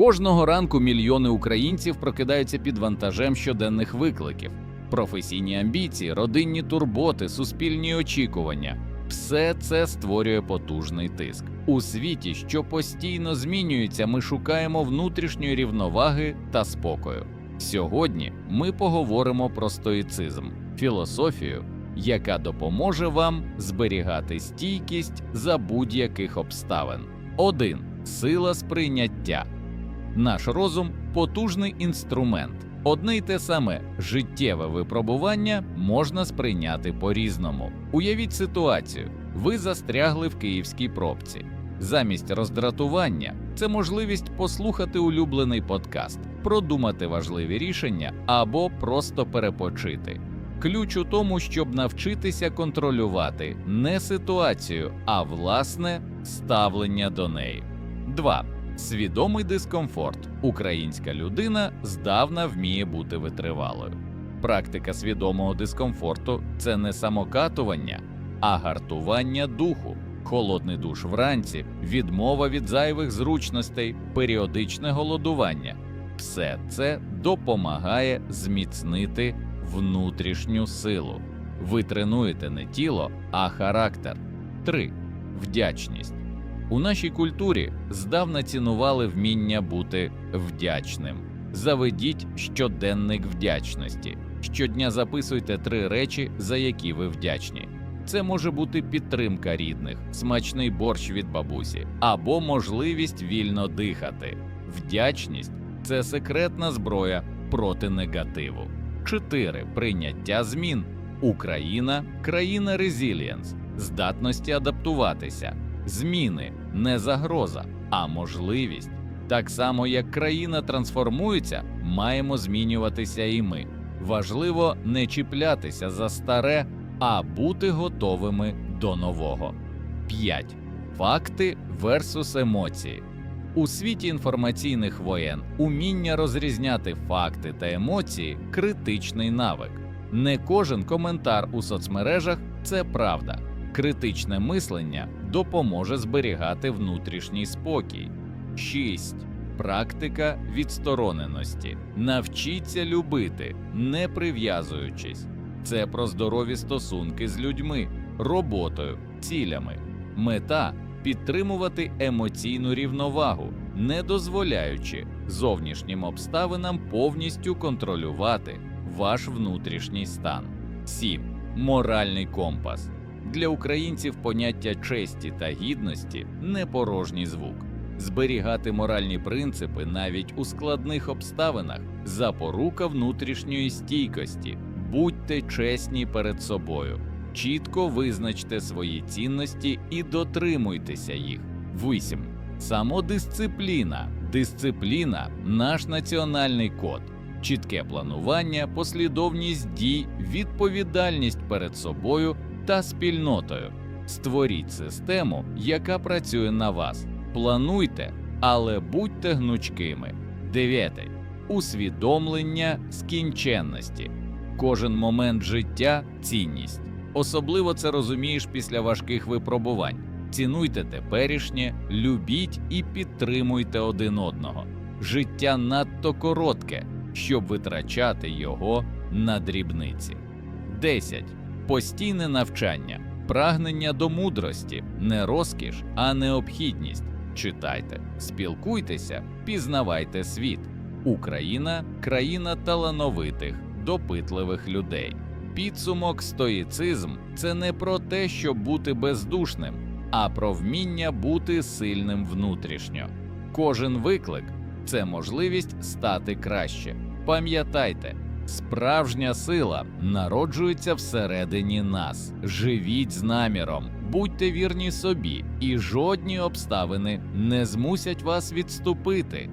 Кожного ранку мільйони українців прокидаються під вантажем щоденних викликів, професійні амбіції, родинні турботи, суспільні очікування. Все це створює потужний тиск. У світі, що постійно змінюється, ми шукаємо внутрішньої рівноваги та спокою. Сьогодні ми поговоримо про стоїцизм, філософію, яка допоможе вам зберігати стійкість за будь-яких обставин. 1. Сила сприйняття. Наш розум потужний інструмент. Одне й те саме життєве випробування можна сприйняти по-різному. Уявіть ситуацію: ви застрягли в київській пробці. Замість роздратування це можливість послухати улюблений подкаст, продумати важливі рішення або просто перепочити. Ключ у тому, щоб навчитися контролювати не ситуацію, а власне ставлення до неї. 2. Свідомий дискомфорт. Українська людина здавна вміє бути витривалою. Практика свідомого дискомфорту це не самокатування, а гартування духу, холодний душ вранці, відмова від зайвих зручностей, періодичне голодування. Все це допомагає зміцнити внутрішню силу. Ви тренуєте не тіло, а характер. 3. Вдячність. У нашій культурі здавна цінували вміння бути вдячним. Заведіть щоденник вдячності. Щодня записуйте три речі, за які ви вдячні. Це може бути підтримка рідних, смачний борщ від бабусі або можливість вільно дихати. Вдячність це секретна зброя проти негативу. 4. Прийняття змін. Україна країна резілієнс, здатності адаптуватися. Зміни не загроза, а можливість. Так само, як країна трансформується, маємо змінюватися і ми. Важливо не чіплятися за старе, а бути готовими до нового. 5. Факти версус емоції. У світі інформаційних воєн уміння розрізняти факти та емоції критичний навик. Не кожен коментар у соцмережах це правда. Критичне мислення допоможе зберігати внутрішній спокій. 6. Практика відстороненості. Навчіться любити, не прив'язуючись. Це про здорові стосунки з людьми, роботою, цілями. Мета підтримувати емоційну рівновагу, не дозволяючи зовнішнім обставинам повністю контролювати ваш внутрішній стан. 7. Моральний компас. Для українців поняття честі та гідності не порожній звук. Зберігати моральні принципи навіть у складних обставинах запорука внутрішньої стійкості. Будьте чесні перед собою, чітко визначте свої цінності і дотримуйтеся їх. 8. Самодисципліна. Дисципліна наш національний код, чітке планування, послідовність дій, відповідальність перед собою та спільнотою. Створіть систему, яка працює на вас. Плануйте, але будьте гнучкими. 9. Усвідомлення скінченності. Кожен момент життя цінність. Особливо це розумієш після важких випробувань. Цінуйте теперішнє, любіть і підтримуйте один одного. Життя надто коротке, щоб витрачати його на дрібниці. 10. Постійне навчання, прагнення до мудрості, не розкіш, а необхідність. Читайте, спілкуйтеся, пізнавайте світ. Україна країна талановитих, допитливих людей. Підсумок стоїцизм це не про те, щоб бути бездушним, а про вміння бути сильним внутрішньо. Кожен виклик це можливість стати краще. Пам'ятайте, справжня сила народжується всередині нас. Живіть з наміром, будьте вірні собі, і жодні обставини не змусять вас відступити.